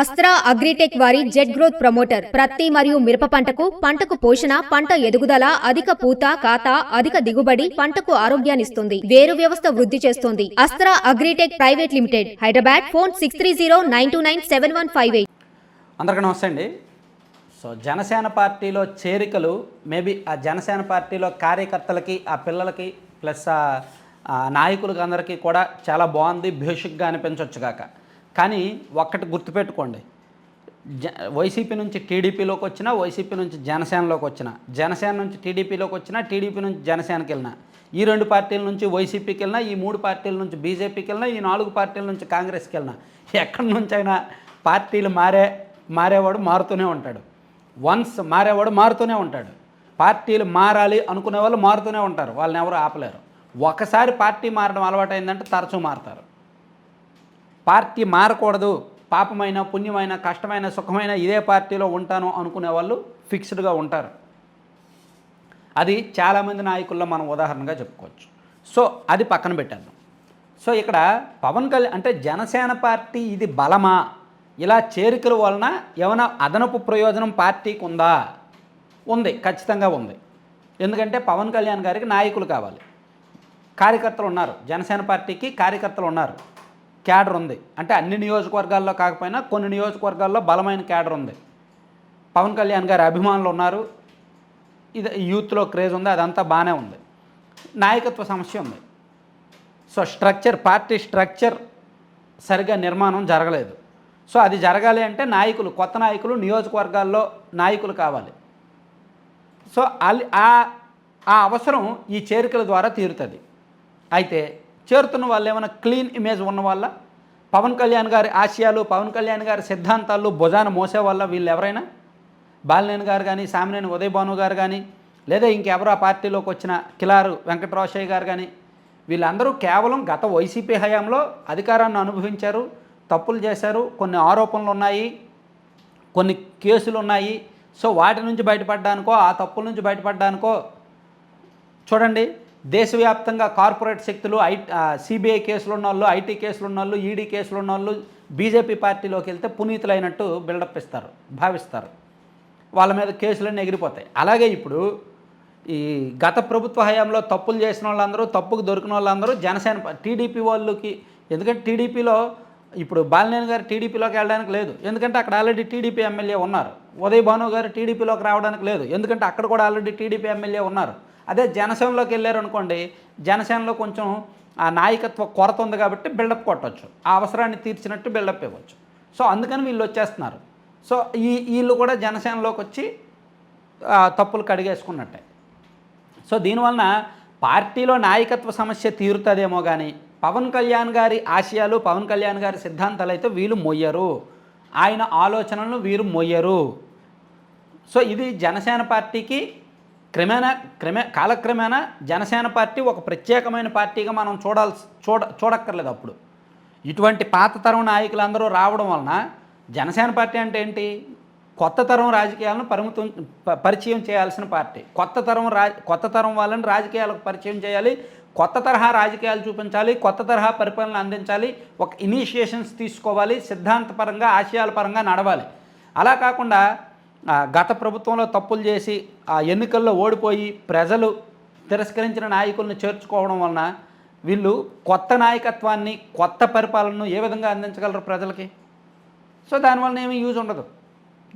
Astra agritech వారి jet growth promoter ప్రత్తి మరియు మిరప పంటకు పంటకు పోషణ పంట ఎదుగుదల అధిక పూత కాత అధిక దిగుబడి పంటకు ఆరోగ్యాన్నిస్తుంది వేరు వ్యవస్థ వృద్ధి చేస్తుంది. Astra Agritech private limited Hyderabad phone six three zero nine two nine seven one five eight. అందరికీ నమస్తే అండి. సో జనసేన పార్టీలో చేరికలు మేబీ ఆ జనసేన పార్టీలో కార్యకర్తలకి ఆ పిల్లలకి ప్లస్ ఆ ఆ నాయకులకి అందరికీ కూడా చాలా బాగుంది భేషుగ్గా అనిపించవచ్చు కాక. కానీ ఒక్కటి గుర్తుపెట్టుకోండి. జ వైసీపీ నుంచి టీడీపీలోకి వచ్చినా వైసీపీ నుంచి జనసేనలోకి వచ్చినా జనసేన నుంచి టీడీపీలోకి వచ్చినా టీడీపీ నుంచి జనసేనకి వెళ్ళినా ఈ రెండు పార్టీల నుంచి వైసీపీకి వెళ్ళినా ఈ మూడు పార్టీల నుంచి బీజేపీకి వెళ్ళినా ఈ నాలుగు పార్టీల నుంచి కాంగ్రెస్కి వెళ్ళినా ఎక్కడి నుంచి అయినా పార్టీలు మారే మారేవాడు మారుతూనే ఉంటాడు. వన్స్ మారేవాడు మారుతూనే ఉంటాడు. పార్టీలు మారాలి అనుకునే వాళ్ళు మారుతూనే ఉంటారు. వాళ్ళని ఎవరు ఆపలేరు. ఒకసారి పార్టీ మారడం అలవాటైందంటే తరచూ మారుతారు. పార్టీ మారకూడదు. పాపమైన పుణ్యమైన కష్టమైన సుఖమైన ఇదే పార్టీలో ఉంటాను అనుకునే వాళ్ళు ఫిక్స్డ్గా ఉంటారు. అది చాలామంది నాయకుల్లో మనం ఉదాహరణగా చెప్పుకోవచ్చు. సో అది పక్కన పెట్టాను సో ఇక్కడ పవన్ కళ్యాణ్ అంటే జనసేన పార్టీ ఇది బలమా? ఇలా చేరికల వలన ఏమైనా అదనపు ప్రయోజనం పార్టీకి ఉందా? ఉంది. ఖచ్చితంగా ఉంది. ఎందుకంటే పవన్ కళ్యాణ్ గారికి నాయకులు కావాలి. కార్యకర్తలు ఉన్నారు. జనసేన పార్టీకి కార్యకర్తలు ఉన్నారు. క్యాడర్ ఉంది. అంటే అన్ని నియోజకవర్గాల్లో కాకపోయినా కొన్ని నియోజకవర్గాల్లో బలమైన క్యాడర్ ఉంది. పవన్ కళ్యాణ్ గారి అభిమానులు ఉన్నారు. ఇది యూత్లో క్రేజ్ ఉంది. అదంతా బాగానే ఉంది. నాయకత్వ సమస్య ఉంది. సో స్ట్రక్చర్ పార్టీ స్ట్రక్చర్ సరిగా నిర్మాణం జరగలేదు. సో అది జరగాలి అంటే నాయకులు కొత్త నాయకులు నియోజకవర్గాల్లో నాయకులు కావాలి. సో అల్- ఆ ఆ అవసరం ఈ చేరికల ద్వారా తీరుతుంది. అయితే చేరుతున్న వాళ్ళు ఏమైనా క్లీన్ ఇమేజ్ ఉన్న వాళ్ళ? పవన్ కళ్యాణ్ గారి ఆశయాలు పవన్ కళ్యాణ్ గారి సిద్ధాంతాలు భుజాన మోసే వాళ్ళ వీళ్ళు ఎవరైనా? బాలినేని గారు కానీ సామినేని ఉదయ్ భాను గారు కానీ లేదా ఇంకెవరో ఆ పార్టీలోకి వచ్చిన కిలారు వెంకటరాశయ్య గారు కానీ వీళ్ళందరూ కేవలం గత వైసీపీ హయాంలో అధికారాన్ని అనుభవించారు తప్పులు చేశారు కొన్ని ఆరోపణలు ఉన్నాయి కొన్ని కేసులు ఉన్నాయి. సో వాటి నుంచి బయటపడడానికో ఆ తప్పుల నుంచి బయటపడడానికో చూడండి. దేశవ్యాప్తంగా కార్పొరేట్ శక్తులు ఐ సిబిఐ కేసులు ఉన్న వాళ్ళు ఐటీ కేసులు ఉన్న వాళ్ళు ఈడీ కేసులు ఉన్న వాళ్ళు బీజేపీ పార్టీలోకి వెళ్తే పునీతులైనట్టు బిల్డప్ ఇస్తారు భావిస్తారు. వాళ్ళ మీద కేసులన్నీ ఎగిరిపోతాయి. అలాగే ఇప్పుడు ఈ గత ప్రభుత్వ హయాంలో తప్పులు చేసిన వాళ్ళందరూ తప్పుకు దొరికిన వాళ్ళందరూ జనసేన టీడీపీ వాళ్ళకి ఎందుకంటే టీడీపీలో ఇప్పుడు బాలినేని గారు టీడీపీలోకి వెళ్ళడానికి లేదు. ఎందుకంటే అక్కడ ఆల్రెడీ టీడీపీ ఎమ్మెల్యే ఉన్నారు. ఉదయ్ భాను గారు టీడీపీలోకి రావడానికి లేదు. ఎందుకంటే అక్కడ కూడా ఆల్రెడీ టీడీపీ ఎమ్మెల్యే ఉన్నారు. అదే జనసేనలోకి వెళ్ళారు అనుకోండి జనసేనలో కొంచెం ఆ నాయకత్వ కొరత ఉంది కాబట్టి బిల్డప్ కొట్టవచ్చు ఆ అవసరాన్ని తీర్చినట్టు బిల్డప్ ఇవ్వచ్చు. సో అందుకని వీళ్ళు వచ్చేస్తున్నారు. సో ఈ వీళ్ళు కూడా జనసేనలోకి వచ్చి తప్పులు కడిగేసుకున్నట్టే. సో దీనివలన పార్టీలో నాయకత్వ సమస్య తీరుతుందేమో కానీ పవన్ కళ్యాణ్ గారి ఆశయాలు పవన్ కళ్యాణ్ గారి సిద్ధాంతాలు అయితే వీళ్ళు మొయ్యరు. ఆయన ఆలోచనలను వీరు మొయ్యరు. సో ఇది జనసేన పార్టీకి క్రమేణా క్రమే కాలక్రమేణా జనసేన పార్టీ ఒక ప్రత్యేకమైన పార్టీగా మనం చూడాల్సి చూడ చూడక్కర్లేదు అప్పుడు. ఇటువంటి పాత తరం నాయకులందరూ రావడం వలన జనసేన పార్టీ అంటే ఏంటి? కొత్త తరం రాజకీయాలను పరిమితం ప- పరిచయం చేయాల్సిన పార్టీ. కొత్త తరం రా కొత్త తరం వాళ్ళని రాజకీయాలకు పరిచయం చేయాలి. కొత్త తరహా రాజకీయాలు చూపించాలి. కొత్త తరహా పరిపాలన అందించాలి. ఒక ఇనిషియేషన్స్ తీసుకోవాలి. సిద్ధాంతపరంగా ఆశయాల పరంగా నడవాలి. అలా కాకుండా గత ప్రభుత్వంలో తప్పులు చేసి ఆ ఎన్నికల్లో ఓడిపోయి ప్రజలు తిరస్కరించిన నాయకులను చేర్చుకోవడం వలన వీళ్ళు కొత్త నాయకత్వాన్ని కొత్త పరిపాలనను ఏ విధంగా అందించగలరు ప్రజలకి? సో దానివల్ల ఏమీ యూజ్ ఉండదు.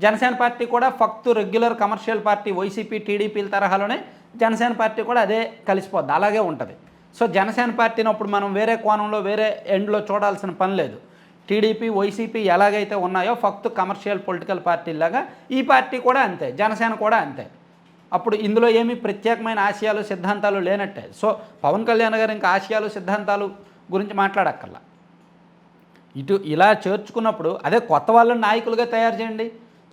జనసేన పార్టీ కూడా ఫక్తు రెగ్యులర్ కమర్షియల్ పార్టీ వైసీపీ టీడీపీల తరహాలోనే జనసేన పార్టీ కూడా అదే కలిసిపోద్ది అలాగే ఉంటుంది. సో జనసేన పార్టీని అప్పుడు మనం వేరే కోణంలో వేరే ఎండ్లో చూడాల్సిన పని లేదు. టీడీపీ వైసీపీ ఎలాగైతే ఉన్నాయో ఫక్తు కమర్షియల్ పొలిటికల్ పార్టీలాగా ఈ పార్టీ కూడా అంతే జనసేన కూడా అంతే. అప్పుడు ఇందులో ఏమీ ప్రత్యేకమైన ఆశయాలు సిద్ధాంతాలు లేనట్టే. సో పవన్ కళ్యాణ్ గారు ఇంకా ఆశయాలు సిద్ధాంతాలు గురించి మాట్లాడక్కర్లా. ఇటు ఇలా చేర్చుకున్నప్పుడు అదే కొత్త వాళ్ళని నాయకులుగా తయారు చేయండి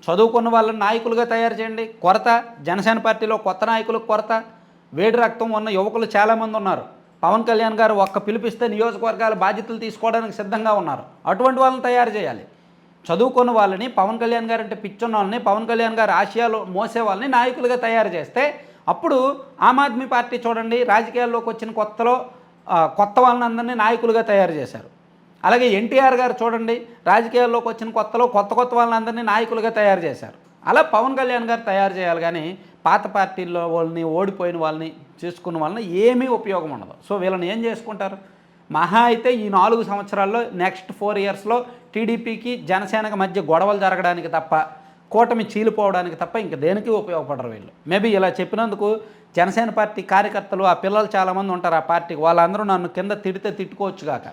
చదువుకున్న వాళ్ళని నాయకులుగా తయారు చేయండి కొరత జనసేన పార్టీలో కొత్త నాయకులకు కొరత వేడి రక్తం ఉన్న యువకులు చాలామంది ఉన్నారు. పవన్ కళ్యాణ్ గారు ఒక్క పిలిపిస్తే నియోజకవర్గాల బాధ్యతలు తీసుకోవడానికి సిద్ధంగా ఉన్నారు. అటువంటి వాళ్ళని తయారు చేయాలి. చదువుకున్న వాళ్ళని పవన్ కళ్యాణ్ గారు అంటే పిచ్చున్న వాళ్ళని పవన్ కళ్యాణ్ గారు ఆశయాలు మోసే వాళ్ళని నాయకులుగా తయారు చేస్తే అప్పుడు ఆమ్ ఆద్మీ పార్టీ చూడండి రాజకీయాల్లోకి వచ్చిన కొత్తలో కొత్త వాళ్ళని అందరినీ నాయకులుగా తయారు చేశారు. అలాగే ఎన్టీఆర్ గారు చూడండి రాజకీయాల్లోకి వచ్చిన కొత్తలో కొత్త కొత్త వాళ్ళందరినీ నాయకులుగా తయారు చేశారు. అలా పవన్ కళ్యాణ్ గారు తయారు చేయాలి కానీ పాత పార్టీల్లో వాళ్ళని ఓడిపోయిన వాళ్ళని చేసుకున్న వాళ్ళని ఏమీ ఉపయోగం ఉండదు. సో వీళ్ళని ఏం చేసుకుంటారు? మహా అయితే ఈ నాలుగు సంవత్సరాల్లో నెక్స్ట్ ఫోర్ ఇయర్స్లో టీడీపీకి జనసేనకి మధ్య గొడవలు జరగడానికి తప్ప కూటమి చీలిపోవడానికి తప్ప ఇంక దేనికి ఉపయోగపడరు వీళ్ళు. మేబీ ఇలా చెప్పినందుకు జనసేన పార్టీ కార్యకర్తలు ఆ పిల్లలు చాలామంది ఉంటారు ఆ పార్టీకి. వాళ్ళందరూ నన్ను కింద తిడితే తిట్టుకోవచ్చు గాక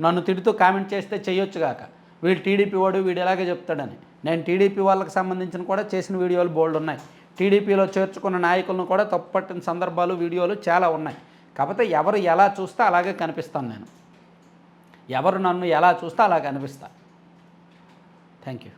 నన్ను తిడుతూ కామెంట్ చేస్తే చేయొచ్చు గాక వీడు టీడీపీ వాడు వీడు ఎలాగే చెప్తాడని. నేను టీడీపీ వాళ్ళకి సంబంధించిన కూడా చేసిన వీడియోలు బోల్డ్ ఉన్నాయి. టీడీపీలో చేర్చుకున్న నాయకులను కూడా తప్పుపట్టిన సందర్భాలు వీడియోలు చాలా ఉన్నాయి. కాకపోతే ఎవరు ఎలా చూస్తే అలాగే కనిపిస్తాను నేను. ఎవరు నన్ను ఎలా చూస్తే అలా కనిపిస్తా థ్యాంక్ యూ